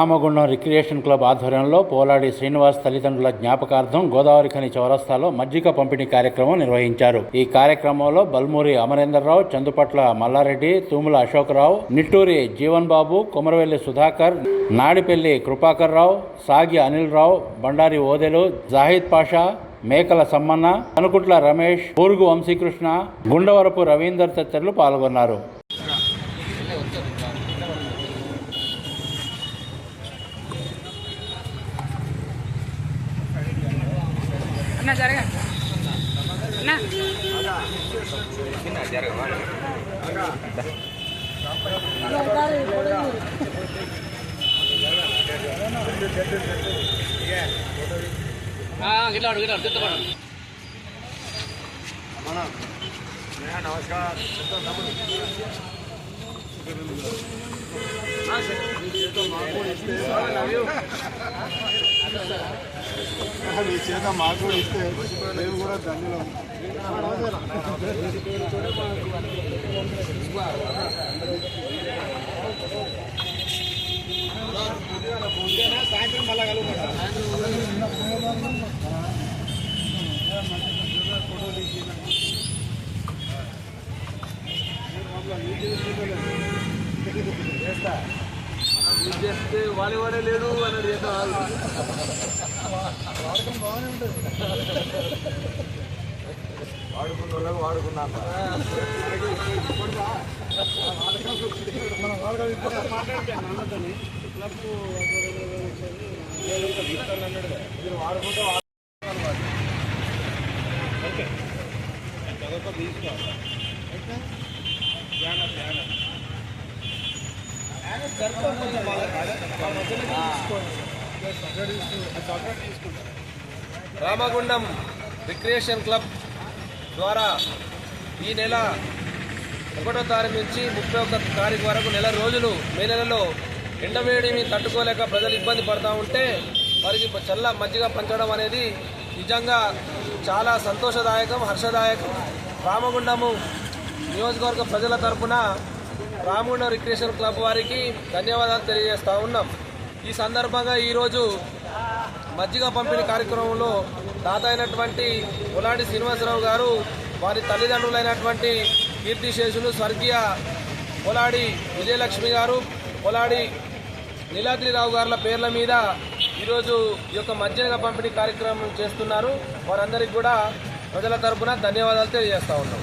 Ramagundam recreation club ఆధ్వర్యంలో పోలాడి శ్రీనివాస్ తల్లిదండ్రుల జ్ఞాపకార్థం గోదావరి ఖని చౌరస్తాలో మజ్జిగ పంపిణీ కార్యక్రమం నిర్వహించారు. ఈ కార్యక్రమంలో బల్మూరి అమరేందర్రావు చందుపట్ల మల్లారెడ్డి తూముల అశోకరావు నిట్టూరి జీవన్ బాబు కొమరవెల్లి సుధాకర్ నాడిపెల్లి కృపాకర్ రావు సాగి అనిల్ రావు బండారి ఓదెలు జాహిద్ పాషా మేకల సమ్మన్న కనుకుట్ల రమేష్ పూరుగు వంశీకృష్ణ గుండవరపు రవీందర్ తదితరులు పాల్గొన్నారు. Nah, ah, kita harus kita Nah. Kita harus. Nah, kita harus. Kita harus. Kita harus. Kita harus. Kita మీ చేత మాకు కూడా ఇస్తే మేము కూడా ధన్యులం సాయంత్రం మళ్ళా కలుగుతాం ఫోటో తీసి చేస్తే వాడే వాడే లేడు అని చేద్దాం వాడుకున్న వాళ్ళకి వాడుకున్నా వాడుకుంటే తీసుకో. రామగుండం రిక్రియేషన్ క్లబ్ ద్వారా ఈ నెల ఒకటో తారీఖు నుంచి ముప్పై ఒక్క తారీఖు వరకు నెల రోజులు మే నెలలో ఎండవేడిని తట్టుకోలేక ప్రజలు ఇబ్బంది పడుతూ ఉంటే వారికి చల్ల మజ్జిగ పంచడం అనేది నిజంగా చాలా సంతోషదాయకం హర్షదాయకం. రామగుండము నియోజకవర్గ ప్రజల తరఫున రామగుండం రిక్రియేషన్ క్లబ్ వారికి ధన్యవాదాలు తెలియజేస్తూ ఉన్నాం. ఈ సందర్భంగా ఈరోజు మజ్జిగ పంపిణీ కార్యక్రమంలో దాత అయినటువంటి ఉలాడి శ్రీనివాసరావు గారు వారి తల్లిదండ్రులైనటువంటి కీర్తిశేషులు స్వర్గీయ పొలాడి విజయలక్ష్మి గారు పొలాడి నీలాద్రిరావు గారుల పేర్ల మీద ఈరోజు ఈ యొక్క మజ్జిగ పంపిణీ కార్యక్రమం చేస్తున్నారు. వారందరికీ కూడా ప్రజల తరఫున ధన్యవాదాలు తెలియజేస్తా ఉన్నాం.